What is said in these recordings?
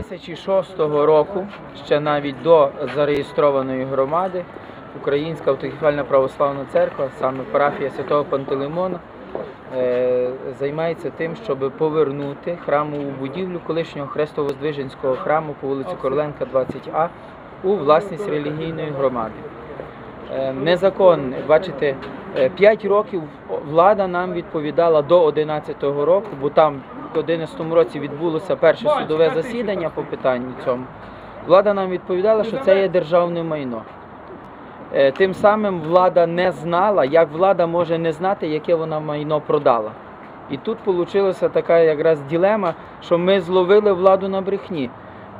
2006 року, ще навіть до зареєстрованої громади, Українська автокефальна православна церква, саме парафія Святого Пантелеймона, е, займається тим, щоб повернути храмову будівлю колишнього Хрестово-Здвиженського храму по вулиці Короленка, 20А у власність релігійної громади. Е, Незаконне, бачите, 5 років влада нам відповідала до 11-го року, бо там в 11-му році відбулося перше судове засідання по питанню цьому. Влада нам відповідала, що це є державне майно. Е, Тим самим влада не знала, як влада може не знати, яке вона майно продала. І тут вийшла така якраз ділема, що ми зловили владу на брехні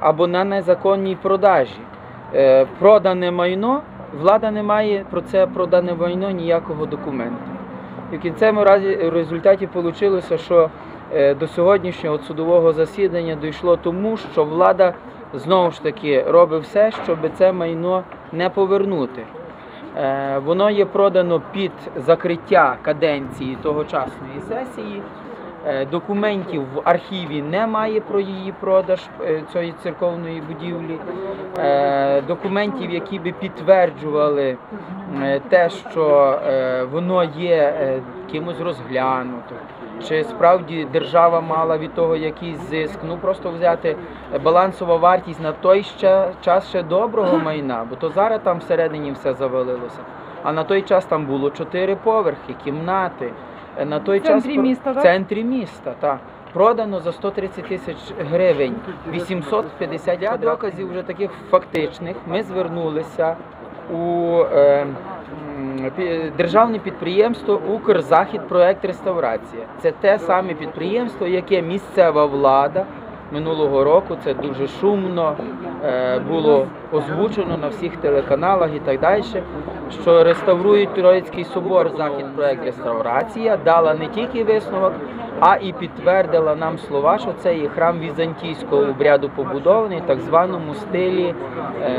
або на незаконній продажі. Е, Продане майно, влада не має про це продане майно ніякого документу. І в кінцевому разі в результаті вийшло, що до сьогоднішнього судового засідання дійшло тому, що влада знову ж таки робить все, щоб це майно не повернути. Е, Воно є продано під закриття каденції тогочасної сесії. Е, Документів в архіві немає про її продаж е, цієї церковної будівлі. Е, Документів, які би підтверджували е, те, що е, воно є е, кимось розглянуто. Чи справді держава мала від того якийсь зиск? Ну просто взяти балансова вартість на той ще час ще доброго майна, бо то зараз там всередині все завалилося. А на той час там було чотири поверхи, кімнати. На той В центрі час міста, в так? центрі міста, так. Продано за 130 тисяч гривень, 850 Для доказів вже таких фактичних. Ми звернулися у е, державне підприємство Укрзахід проект реставрація. Це те саме підприємство, яке місцева влада минулого року. Це дуже шумно е, було озвучено на всіх телеканалах і так далі. Що реставрують Троїцький собор, захід проект реставрація дала не тільки висновок, а і підтвердила нам слова, що це є храм візантійського обряду побудований в так званому стилі, е,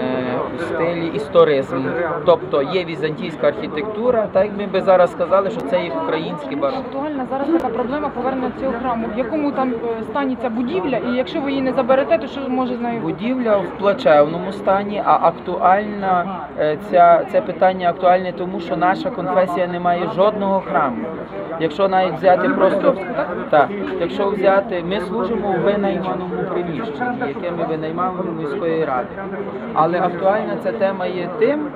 стилі історизму. Тобто є візантійська архітектура, так як ми би зараз сказали, що це є український барок. Актуальна зараз така проблема повернення цього храму. В якому там е, стані ця будівля, і якщо ви її не заберете, то що може з нею? Будівля в плачевному стані, а актуальна е, ця, це питання актуальне тому, що наша конфесія не має жодного храму. Якщо навіть взяти просто так, якщо взяти, ми служимо у винайманому приміщенні, яке ми винаймаємо в міської ради. Але актуальна ця тема є тим,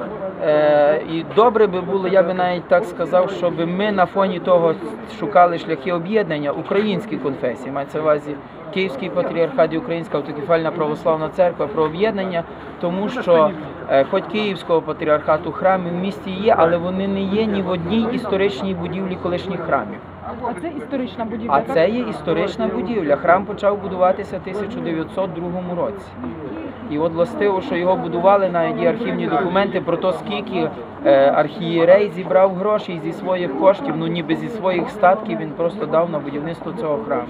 е, і добре би було, я би навіть так сказав, щоб ми на фоні того шукали шляхи об'єднання українських конфесій, мається на увазі Київський патріархат і Українська автокефальна православна церква про об'єднання, тому що е, хоч Київського патріархату храми в місті є, але вони не є ні в одній історичній будівлі колишніх храмів. А це історична будівля. А це є історична будівля. Храм почав будуватися в 1902 році. І от властиво, що його будували, навіть є архівні документи про те, скільки е, архієрей зібрав грошей зі своїх коштів, ну ніби зі своїх статків він просто дав на будівництво цього храму.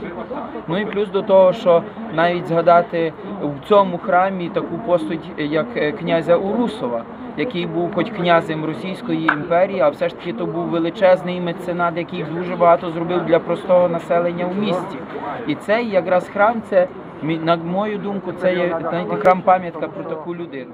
Ну і плюс до того, що навіть згадати в цьому храмі таку постать, як е, князя Урусова, який був хоч князем Російської імперії, а все ж таки то був величезний меценат, який дуже багато зробив для простого населення в місті. І цей якраз храм, це на мою думку, це є знаєте, храм пам'ятка про таку людину.